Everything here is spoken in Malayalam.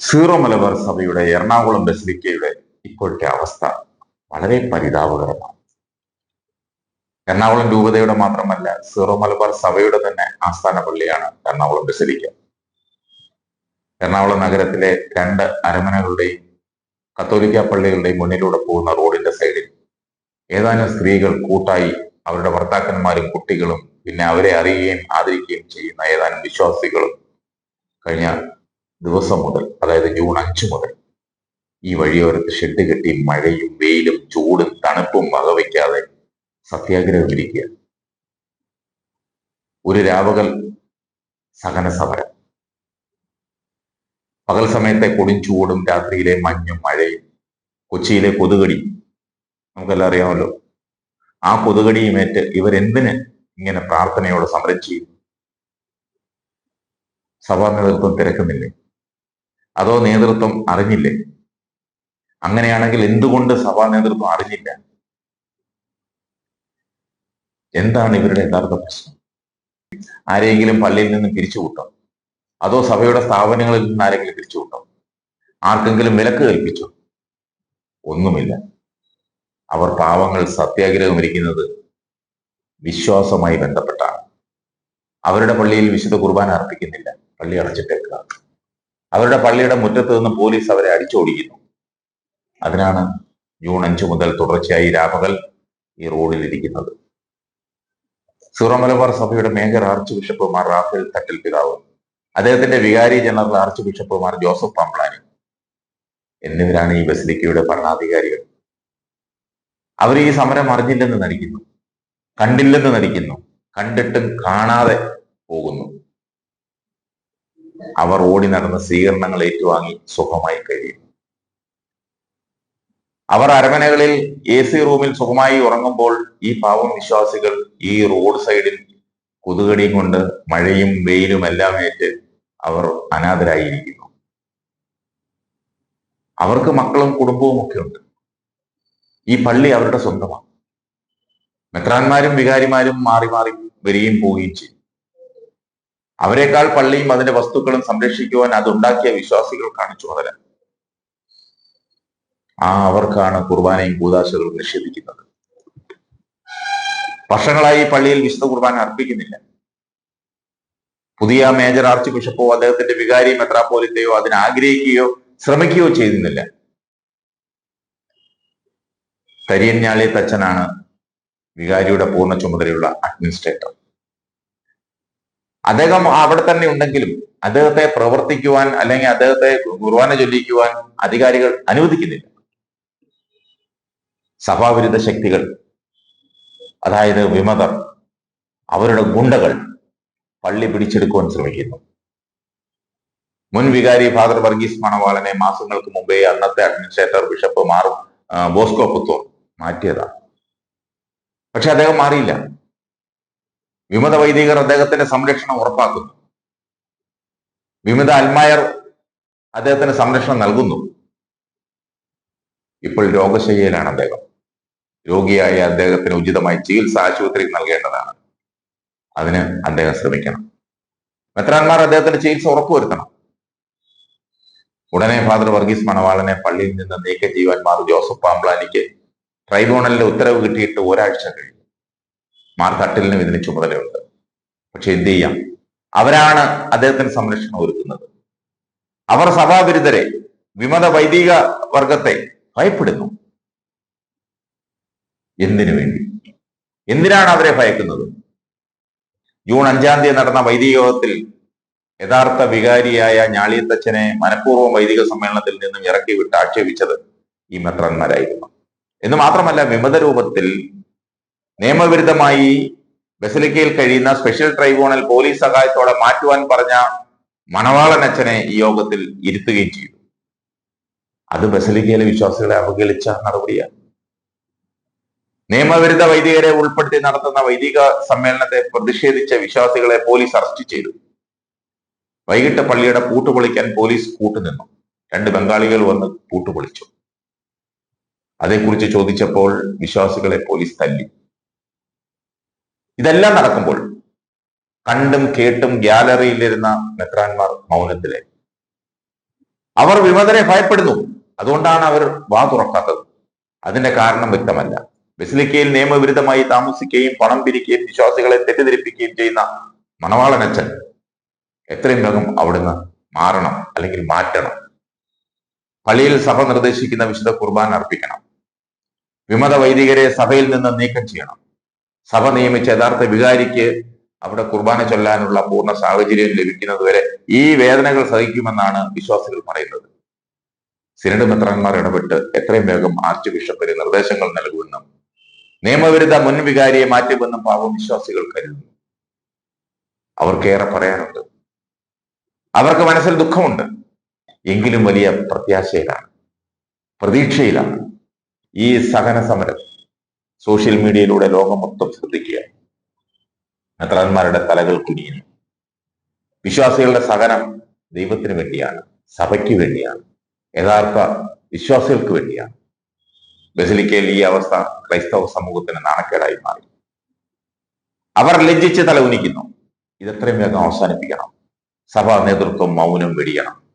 സീറോ മലബാർ സഭയുടെ എറണാകുളം ബസിലിക്കയുടെ ഇപ്പോഴത്തെ അവസ്ഥ വളരെ പരിതാപകരമാണ്. എറണാകുളം രൂപതയുടെ മാത്രമല്ല സീറോ മലബാർ സഭയുടെ തന്നെ ആസ്ഥാന പള്ളിയാണ് എറണാകുളം ബസിലിക്ക. എറണാകുളം നഗരത്തിലെ രണ്ട് അരമനകളുടെയും കത്തോലിക്ക പള്ളികളുടെയും മുന്നിലൂടെ പോകുന്ന റോഡിന്റെ സൈഡിൽ ഏതാനും സ്ത്രീകൾ കൂട്ടായി അവരുടെ ഭർത്താക്കന്മാരും കുട്ടികളും പിന്നെ അവരെ അറിയുകയും ആദരിക്കുകയും ചെയ്യുന്ന ഏതാനും വിശ്വാസികളും കഴിഞ്ഞ ദിവസം മുതൽ അതായത് ജൂൺ അഞ്ചു മുതൽ ഈ വഴിയോരത്ത് ഷെഡ് കെട്ടി മഴയും വെയിലും ചൂടും തണുപ്പും വകവയ്ക്കാതെ സത്യാഗ്രഹം ഇരിക്കുക. ഒരു രാവകൽ സഹന സമരം. പകൽ സമയത്തെ കൊടും രാത്രിയിലെ മഞ്ഞും മഴയും കൊച്ചിയിലെ കൊതുകടി നമുക്കെല്ലാം അറിയാമല്ലോ. ആ കൊതുകടിയുമേറ്റ് ഇവരെന്തിന് ഇങ്ങനെ പ്രാർത്ഥനയോടെ സമരം ചെയ്യും സഭാ നേതൃത്വം തിരക്കുന്നില്ലേ? അതോ നേതൃത്വം അറിഞ്ഞില്ലേ? അങ്ങനെയാണെങ്കിൽ എന്തുകൊണ്ട് സഭാ നേതൃത്വം അറിഞ്ഞില്ല? എന്താണ് ഇവരുടെ യഥാർത്ഥ പ്രശ്നം? ആരെങ്കിലും പള്ളിയിൽ നിന്ന് പിരിച്ചുവിട്ടോ അതോ സഭയുടെ സ്ഥാപനങ്ങളിൽ നിന്ന് ആരെങ്കിലും പിരിച്ചുവിട്ടോ ആർക്കെങ്കിലും വിലക്ക് കൽപ്പിച്ചോ? ഒന്നുമില്ല. അവർ പാവങ്ങൾ സത്യാഗ്രഹം ഇരിക്കുന്നത് വിശ്വാസമായി ബന്ധപ്പെട്ടാണ്. അവരുടെ പള്ളിയിൽ വിശുദ്ധ കുർബാന അർപ്പിക്കുന്നില്ല. പള്ളി അടച്ചിട്ടേക്കുക. അവരുടെ പള്ളിയുടെ മുറ്റത്ത് നിന്ന് പോലീസ് അവരെ അടിച്ചോടിക്കുന്നു. അതിനാണ് ജൂൺ അഞ്ചു മുതൽ തുടർച്ചയായി രാപകൽ ഈ റോഡിൽ ഇരിക്കുന്നത്. സീറോ സഭയുടെ major archbishop Mar Raphael Thattil പിതാവ് അദ്ദേഹത്തിന്റെ വികാരി general archbishop Mar Joseph Pamplany എന്നിവരാണ് ഈ ബസിലിക്കയുടെ ഭരണാധികാരികൾ. അവർ ഈ സമരം അറിഞ്ഞില്ലെന്ന് നടിക്കുന്നു കണ്ടില്ലെന്ന് നടിക്കുന്നു കണ്ടിട്ടും കാണാതെ പോകുന്നു. അവർ ഓടി നടന്ന് സ്വീകരണങ്ങൾ ഏറ്റുവാങ്ങി സുഖമായി കഴിയും. അവർ അരമനകളിൽ എ സി റൂമിൽ സുഖമായി ഉറങ്ങുമ്പോൾ ഈ പാവം വിശ്വാസികൾ ഈ റോഡ് സൈഡിൽ കൊതുകടിയും കൊണ്ട് മഴയും വെയിലും എല്ലാം ഏറ്റ് അവർ അനാഥരായിരിക്കുന്നു. അവർക്ക് മക്കളും കുടുംബവും ഒക്കെ ഉണ്ട്. ഈ പള്ളി അവരുടെ സ്വന്തമാണ്. മെത്രാന്മാരും വികാരിമാരും മാറി മാറി വരികയും പോവുകയും ചെയ്യും. അവരെക്കാൾ പള്ളിയും അതിന്റെ വസ്തുക്കളും സംരക്ഷിക്കുവാൻ അതുണ്ടാക്കിയ വിശ്വാസികൾക്കാണ് ചുമതല ആ അവർക്കാണ് കുർബാനയും കൂതാശകളും നിഷേധിക്കുന്നത്. വർഷങ്ങളായി പള്ളിയിൽ വിശുദ്ധ കുർബാന അർപ്പിക്കുന്നില്ല. പുതിയ മേജർ ആർച്ച് ബിഷപ്പോ അദ്ദേഹത്തിന്റെ വികാരി മെത്രാപോലിത്തയോ അതിന് ആഗ്രഹിക്കുകയോ ശ്രമിക്കുകയോ ചെയ്യുന്നില്ല കരിയഞ്ഞാളി തച്ചനാണ് വികാരിയുടെ പൂർണ ചുമതലയുള്ള അഡ്മിനിസ്ട്രേറ്റർ. അദ്ദേഹം അവിടെ തന്നെ ഉണ്ടെങ്കിലും അദ്ദേഹത്തെ പ്രവർത്തിക്കുവാൻ അല്ലെങ്കിൽ അദ്ദേഹത്തെ കുർബാന ചൊല്ലിക്കുവാൻ അധികാരികൾ അനുവദിക്കുന്നില്ല. സഭാവിരുദ്ധ ശക്തികൾ അതായത് വിമതർ അവരുടെ ഗുണ്ടകൾ പള്ളി പിടിച്ചെടുക്കുവാൻ ശ്രമിക്കുന്നു. മുൻ വികാരി ഫാദർ വർഗീസ് മണവാളനെ മാസങ്ങൾക്ക് മുമ്പേ അന്നത്തെ അഡ്മിനിസ്ട്രേറ്റർ ബിഷപ്പ് മാറും ബോസ്കോ പുത്തോർ മാറ്റിയതാണ്. പക്ഷെ അദ്ദേഹം മാറിയില്ല. വിമത വൈദികർ അദ്ദേഹത്തിന്റെ സംരക്ഷണം ഉറപ്പാക്കുന്നു. വിമത അൽമായർ അദ്ദേഹത്തിന് സംരക്ഷണം നൽകുന്നു. ഇപ്പോൾ രോഗശയ്യയിലാണ് അദ്ദേഹം. രോഗിയായ അദ്ദേഹത്തിന് ഉചിതമായി ചികിത്സ ആശുപത്രിയിൽ നൽകേണ്ടതാണ്. അതിന് അദ്ദേഹം ശ്രമിക്കണം. മെത്രാന്മാർ അദ്ദേഹത്തിന്റെ ചികിത്സ ഉറപ്പുവരുത്തണം. ഉടനെ ഫാദർ വർഗീസ് മണവാളനെ പള്ളിയിൽ നിന്ന് നീക്കം ചെയ്യുവാൻ മാർ ജോസഫ് പാംബ്ലാനിക്ക് ട്രൈബ്യൂണലിന്റെ ഉത്തരവ് കിട്ടിയിട്ട് ഒരാഴ്ച കഴിഞ്ഞു. മാർ തട്ടിലിനും ഇതിന് ചുമതലയുണ്ട് പക്ഷെ എന്ത് ചെയ്യാം? അവരാണ് അദ്ദേഹത്തിന് സംരക്ഷണം ഒരുക്കുന്നത്. അവർ സഭാവിരുദ്ധരെ വിമത വൈദിക വർഗത്തെ ഭയപ്പെടുന്നു. എന്തിനു വേണ്ടി? എന്തിനാണ് അവരെ ഭയക്കുന്നത്? ജൂൺ അഞ്ചാം തീയതി നടന്ന വൈദിക യോഗത്തിൽ യഥാർത്ഥ വികാരിയായ ഞാളിയത്തച്ഛനെ മനഃപൂർവം വൈദിക സമ്മേളനത്തിൽ നിന്നും ഇറക്കി വിട്ട് ആക്ഷേപിച്ചത് ഈ മെത്രാന്മാരായിരുന്നു. എന്ന് മാത്രമല്ല വിമത രൂപത്തിൽ നിയമവിരുദ്ധമായി ബസലിക്കയിൽ കഴിയുന്ന സ്പെഷ്യൽ ട്രൈബ്യൂണൽ പോലീസ് സഹായത്തോടെ മാറ്റുവാൻ പറഞ്ഞ മണവാളൻ അച്ഛനെ ഈ യോഗത്തിൽ ഇരുത്തുകയും ചെയ്തു. അത് ബസലിക്കയിലെ വിശ്വാസികളെ അവഗണിച്ച നടപടിയാണ്. നിയമവിരുദ്ധ വൈദികരെ ഉൾപ്പെടുത്തി നടത്തുന്ന വൈദിക സമ്മേളനത്തെ പ്രതിഷേധിച്ച വിശ്വാസികളെ പോലീസ് അറസ്റ്റ് ചെയ്തു. വൈകിട്ട് പള്ളിയുടെ പൂട്ടുപൊളിക്കാൻ പോലീസ് കൂട്ടുനിന്നു. രണ്ട് ബംഗാളികൾ വന്ന് പൂട്ടുപൊളിച്ചു. അതേക്കുറിച്ച് ചോദിച്ചപ്പോൾ വിശ്വാസികളെ പോലീസ് തല്ലി. ഇതെല്ലാം നടക്കുമ്പോൾ കണ്ടും കേട്ടും ഗ്യാലറിയിലിരുന്ന മെത്രാന്മാർ മൗനത്തിലെ. അവർ വിമതരെ ഭയപ്പെടുന്നു. അതുകൊണ്ടാണ് അവർ വാ തുറക്കാത്തത്. അതിന്റെ കാരണം വ്യക്തമല്ല. ബസിലിക്കയിൽ നിയമവിരുദ്ധമായി താമസിക്കുകയും പണം പിരിക്കുകയും വിശ്വാസികളെ തെറ്റിദ്ധരിപ്പിക്കുകയും ചെയ്യുന്ന മണവാളനച്ഛൻ എത്രയും വേഗം അവിടുന്ന് മാറണം അല്ലെങ്കിൽ മാറ്റണം. പള്ളിയിൽ സഭ നിർദ്ദേശിക്കുന്ന വിശുദ്ധ കുർബാന അർപ്പിക്കണം. വിമത വൈദികരെ സഭയിൽ നിന്ന് നീക്കം ചെയ്യണം. സഭ നിയമിച്ച യഥാർത്ഥ വികാരിക്ക് അവിടെ കുർബാന ചൊല്ലാനുള്ള പൂർണ സാഹചര്യം ലഭിക്കുന്നത് വരെ ഈ വേദനകൾ സഹിക്കുമെന്നാണ് വിശ്വാസികൾ പറയുന്നത്. സിനഡ് മെത്രാന്മാർ ഇടപെട്ട് എത്രയും വേഗം ആർച്ച് ബിഷപ്പിന് നിർദ്ദേശങ്ങൾ നൽകുമെന്നും നിയമവിരുദ്ധ മുൻ വികാരിയെ മാറ്റുമെന്നും പാവം വിശ്വാസികൾ കരുതുന്നു. അവർക്കേറെ പറയാനുണ്ട്. അവർക്ക് മനസ്സിൽ ദുഃഖമുണ്ട്. എങ്കിലും വലിയ പ്രത്യാശയിലാണ് പ്രതീക്ഷയിലാണ് ഈ സഹന സമരം സോഷ്യൽ മീഡിയയിലൂടെ ലോകം മൊത്തം ശ്രദ്ധിക്കുക. മെത്രാന്മാരുടെ തലകൾ കുനിയുന്നു. വിശ്വാസികളുടെ സഹനം ദൈവത്തിന് വേണ്ടിയാണ് സഭയ്ക്ക് വേണ്ടിയാണ് യഥാർത്ഥ വിശ്വാസികൾക്ക് വേണ്ടിയാണ്. ബസിലിക്കയിൽ ഈ അവസ്ഥ ക്രൈസ്തവ സമൂഹത്തിന് നാണക്കേടായി മാറി. അവർ ലജ്ജിച്ച് തല ഉനിക്കുന്നു ഇതെത്രയും വേഗം അവസാനിപ്പിക്കണം. സഭാ നേതൃത്വം മൗനം വെടിയണം.